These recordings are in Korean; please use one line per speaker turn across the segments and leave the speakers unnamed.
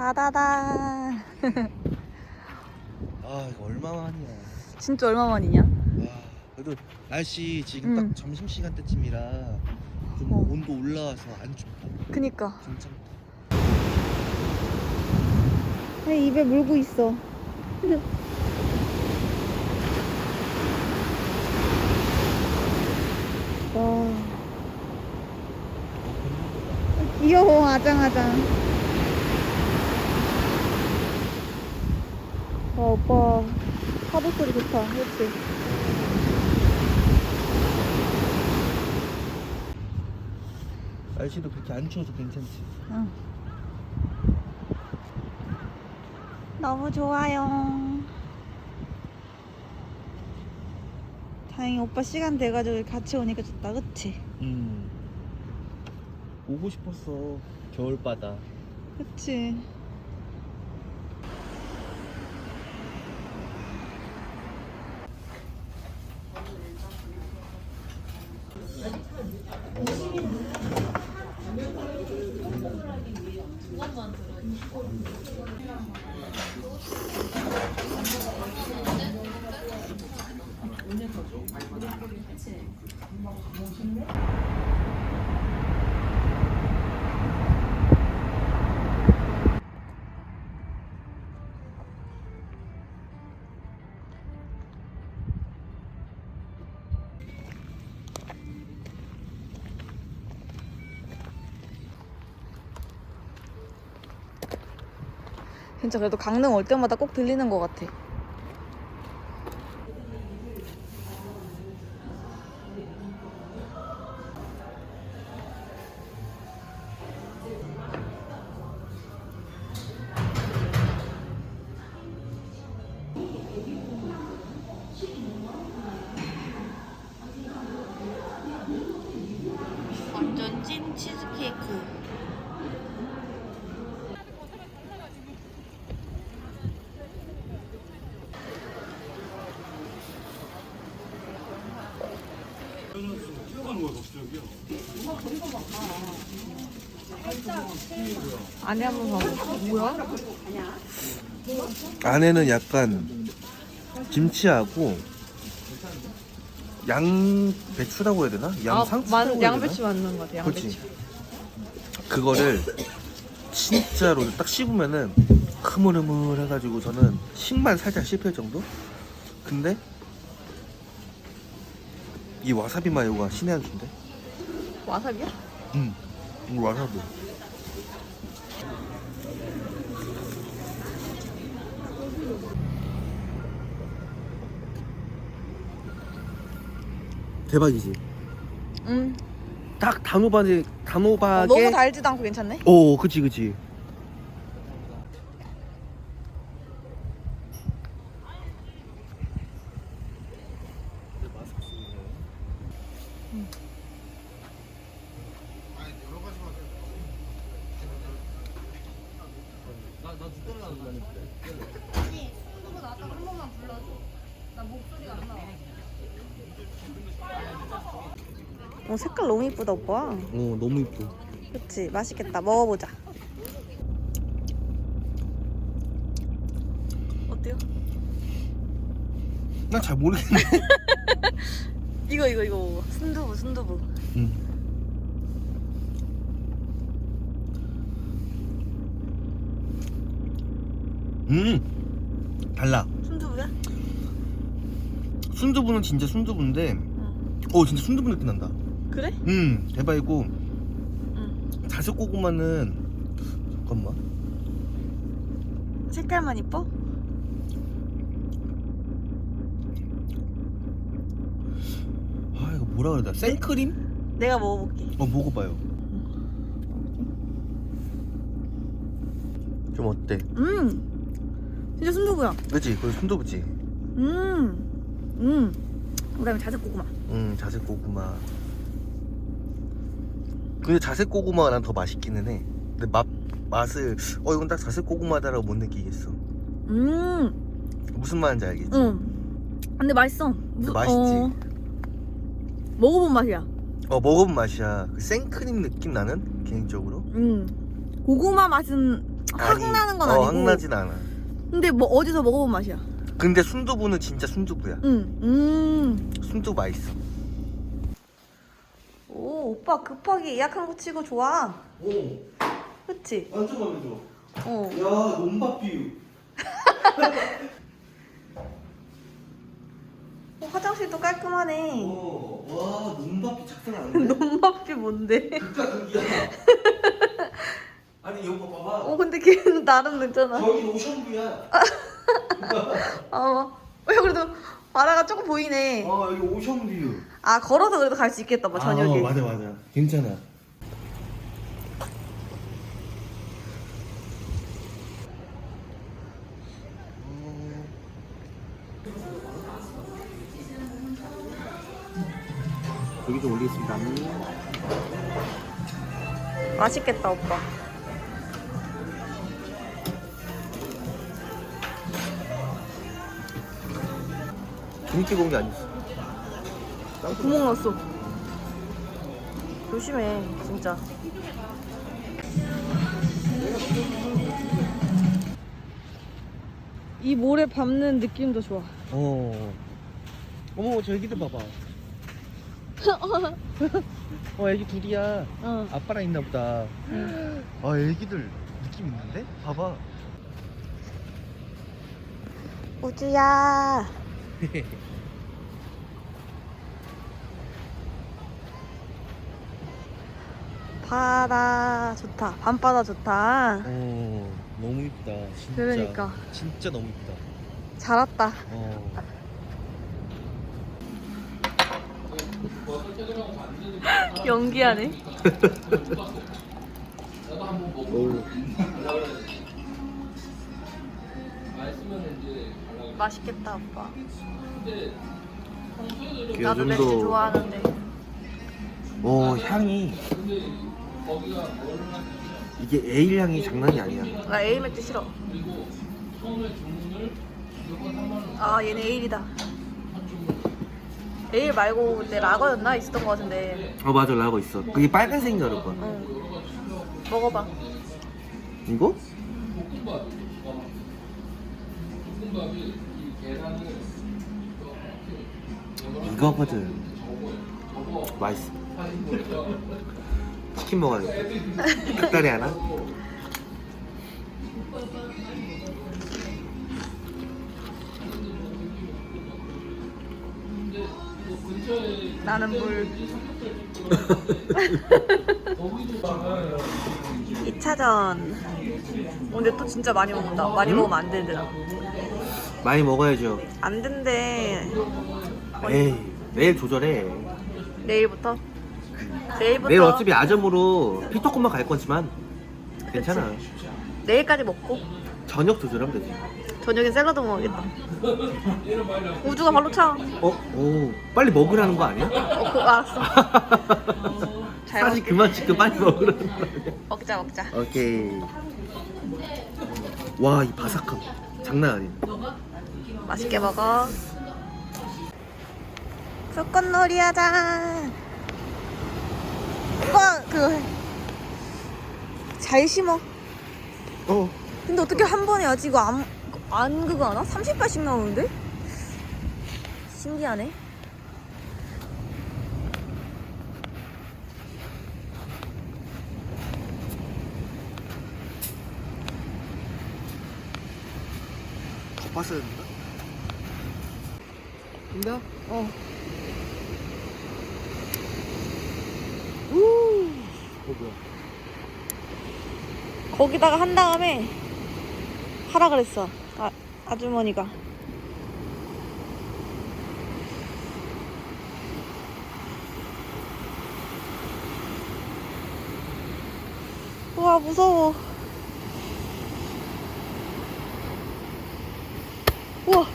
바다다.
아 이거 얼마만이야
진짜 얼마만이냐?
와 그래도 날씨 지금
음.
딱 점심 시간 때쯤이라 좀
어.
온도 올라와서 안 춥다
그니까.
괜찮다
입에 물고 있어. 와. 귀여워, 아장아장. 오빠. 파도 소리 좋다. 그치?
날씨도 그렇게 안 추워서 괜찮지
응. 너무 좋아요. 다행히 오빠 시간 돼가지고 같이 오니까 좋다, 그치?
음 오고 싶었어 겨울바다
그치? 진짜 그래도 강릉 올 때마다 꼭 들리는 것 같아. 안에 한번 봐봐. 뭐야?
안에는 약간 김치하고 양배추라고 해야 되나? 되나?
아, 양배추 맞는 것 같아. 양배추.
그렇지. 그거를 진짜로 딱 씹으면은 흐물흐물 해가지고 저는 식만 살짝 씹힐 정도? 근데 이 와사비 마요가 신의 한 수인데?
와사비야?
응. 이 와사비. 대박이지.
응.
딱 단호박에
어,
단호박에
너무 달지도 않고 괜찮네.
오, 그치 그치.
어, 색깔 너무 이쁘다 오빠.
어, 너무 이뻐.
그치 맛있겠다. 먹어보자. 어때요?
난 잘 모르겠네.
이거 이거 이거. 순두부 순두부.
응. 음, 달라.
순두부야?
순두부는 진짜 순두부인데,
응.
어, 진짜 순두부 느낌 난다.
그래?
음, 대박이고,
응.
자색 고구마는, 잠깐만.
색깔만 이뻐?
아, 이거 뭐라 그래야 돼? 생크림?
내가 먹어볼게.
어, 먹어봐요. 좀 어때?
음. 진짜 순두부야.
그치? 그거 순두부지?
음. 음. 그다음에 자색 고구마.
음, 자색 고구마. 근데 자색 고구마가 난 더 맛있기는 해. 근데 맛 맛을 어 이건 딱 자색 고구마다라고 못 느끼겠어.
음.
무슨 말인지 알겠지?
응. 근데 맛있어.
근데 맛있지?
어, 먹어본 맛이야.
어 먹어본 맛이야. 그 생크림 느낌 나는 개인적으로.
음. 고구마 맛은 확
아니,
나는 건
어,
아니고.
확 나진 않아.
근데 뭐 어디서 먹어본 맛이야.
근데 순두부는 진짜 순두부야.
응. 음.
순두부 맛있어.
오 오빠 급하게 예약한 거 치고 좋아.
오,
그치?
완전 마음에 들어.
어.
야, 논밥 비유.
어, 화장실도 깔끔하네.
어, 와, 논밥비 착상 아닌데?
논밥이 뭔데?
극과 극이야. 아니, 이거 봐봐.
어 근데 걔는 나름 늦잖아.
저기 오션뷰야.
아, 야 그래도 바다가 조금 보이네.
어, 여기 오션뷰.
아 걸어서 그래도 갈 수 있겠다, 봐 저녁에.
아, 맞아, 맞아. 괜찮아. 여기 좀 올리겠습니다.
맛있겠다, 오빠.
김치 공기 아니었어.
구멍 났어. 조심해, 진짜. 이 모래 밟는 느낌도 좋아.
어. 어머, 저 애기들 봐봐. 어, 애기 둘이야.
어.
아빠랑 있나 보다. 아, 애기들 느낌 있는데? 봐봐.
우주야. 바다 좋다. 밤바다 좋다.
어, 너무 이쁘다. 진짜.
그러니까.
진짜 너무 이쁘다.
잘 왔다.
어.
연기하네.
오.
맛있겠다, 오빠.
그
나도 맥주 좋아하는데.
오, 향이. 이게 에일 향이 장난이 아니야.
나 에일 맥주 싫어. 아 얘네 에일이다. 에일 말고 그때 라거였나 있었던 것 같은데.
어, 맞아, 라고 있어. 그게 빨간색인 줄 알았고.
응. 먹어봐.
이거? 이거거든. 맛있어. 치킨 먹어야겠다. 닭다리 하나?
나는 물. 2차전. 근데 또 진짜 많이 먹는다. 많이
응?
먹으면 안 되는데 나.
많이 먹어야죠.
안 된대.
에이, 내일 조절해.
내일부터? 내일부터.
내일 어차피 아점으로 피터콘만 갈 거지만 괜찮아.
내일까지 먹고
저녁 조절하면 되지.
저녁에 샐러드 먹어야겠다. 우주가 발로 차.
어, 오, 빨리 먹으라는 거 아니야?
어, 그, 알았어. 잘 먹게.
그만 찍고 빨리 먹으라는 거 아니야?
먹자 먹자.
오케이. 와, 이 바삭함. 장난 아니야.
맛있게 먹어. 불꽃놀이 하자. 오빠 그 잘 심어.
어.
근데 어떻게 한 번에 아직 이거 안, 안 그거 하나? 30발씩 나오는데? 신기하네.
더 봤어야 된다? 된다?
어.
어, 뭐야.
거기다가 한 다음에 하라 그랬어. 아, 아주머니가. 우와, 무서워. 우와.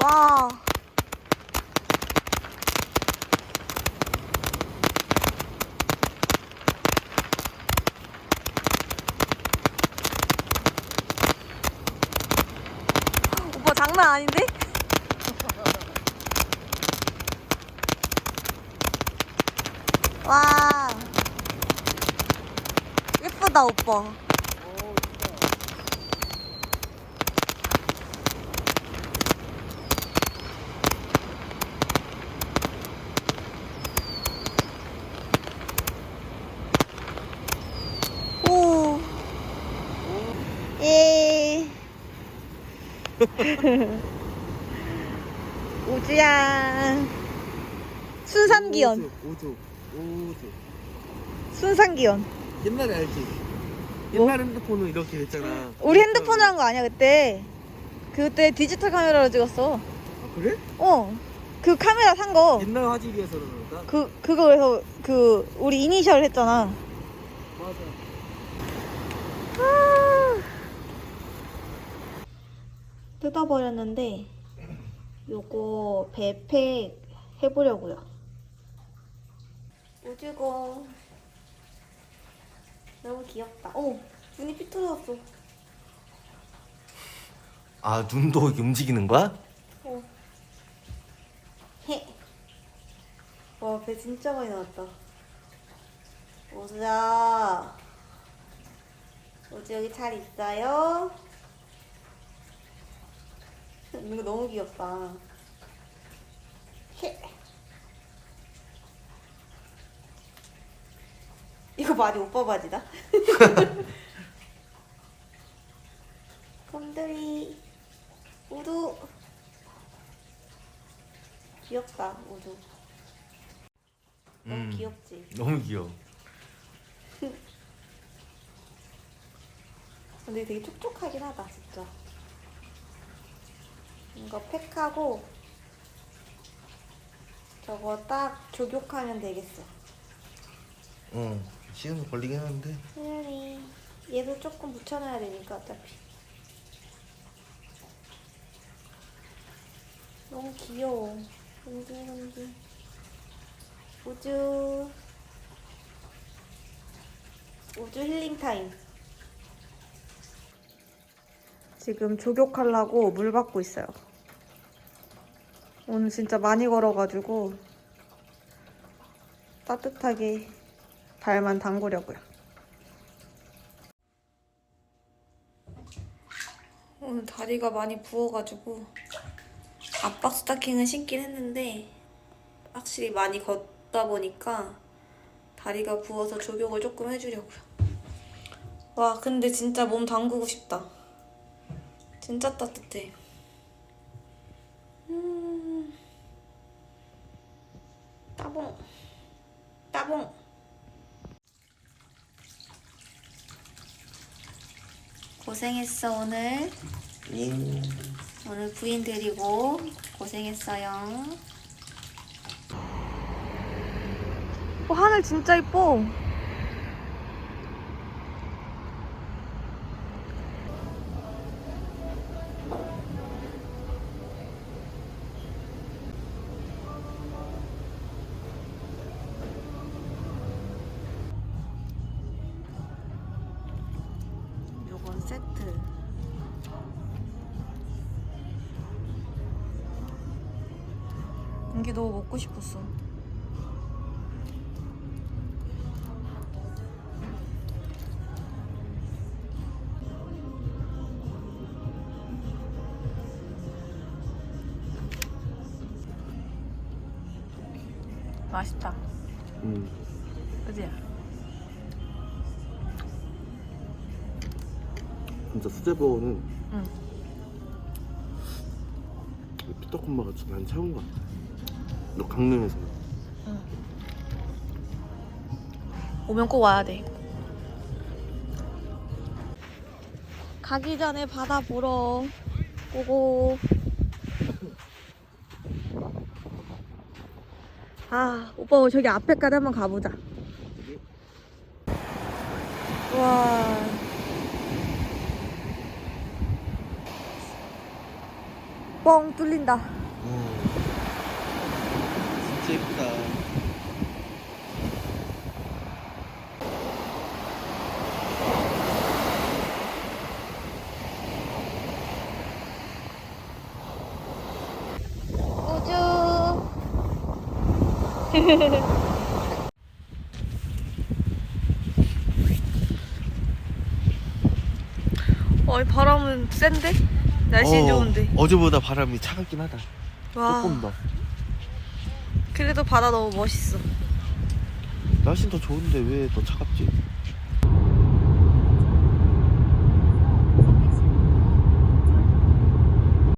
와. 장난 아닌데? 와 예쁘다 오빠 오 예. 우주야. 순산기원.
오조 오 조
순산기원.
옛날에 알지? 옛날 핸드폰은 이렇게 됐잖아
우리 핸드폰으로 한 거 아니야 그때. 그때 디지털 카메라로 찍었어.
아, 그래?
어. 그 카메라 산 거.
옛날 화질이어서 그런가?
그 그거 그래서 그 우리 이니셜 했잖아.
맞아
뜯어버렸는데 요거 배팩 해보려고요. 우주고 너무 귀엽다. 어머 눈이 삐뚤어졌어.
아 눈도 움직이는 거야?
어. 헤. 와, 배 진짜 많이 나왔다. 우주야. 우주 여기 잘 있어요? 이거 너무 귀엽다. 이거 많이 오빠 바지다. 곰돌이. 우두. 귀엽다, 우두. 너무
음.
귀엽지?
너무 귀여워
근데 되게 촉촉하긴 하다, 진짜. 이거 팩하고 저거 딱 조격하면 되겠어.
응 시간 걸리긴 하는데
혜연이 얘도 조금 붙여놔야 되니까 어차피. 너무 귀여워. 은질은질. 우주. 우주 힐링 타임. 지금 조격하려고 물 받고 있어요. 오늘 진짜 많이 걸어가지고 따뜻하게 발만 담그려고요. 오늘 다리가 많이 부어가지고 압박 스타킹을 신긴 했는데 확실히 많이 걷다 보니까 다리가 부어서 조격을 조금 해주려고요. 와 근데 진짜 몸 담그고 싶다. 진짜 따뜻해. 음. 따봉. 따봉. 고생했어 오늘.
음.
오늘 부인 드리고 고생했어요. 어, 하늘 진짜 이뻐. 너무 먹고 싶었어. 맛있다.
음.
그지?
진짜 수제버거는
응.
피떡 엄마가 많이 차운 것 같아 너 강릉에서
오면 꼭 와야 돼. 가기 전에 바다 보러 오고. 아, 오빠 저기 앞에까지 한번 가보자. 와. 뻥 뚫린다.
음. 진짜 예쁘다. 우주.
어 이 바람은 센데? 날씨 어, 좋은데
어제보다 바람이 차갑긴 하다.
와.
조금 더.
그래도 바다 너무 멋있어.
날씨는 더 좋은데 왜 더 차갑지?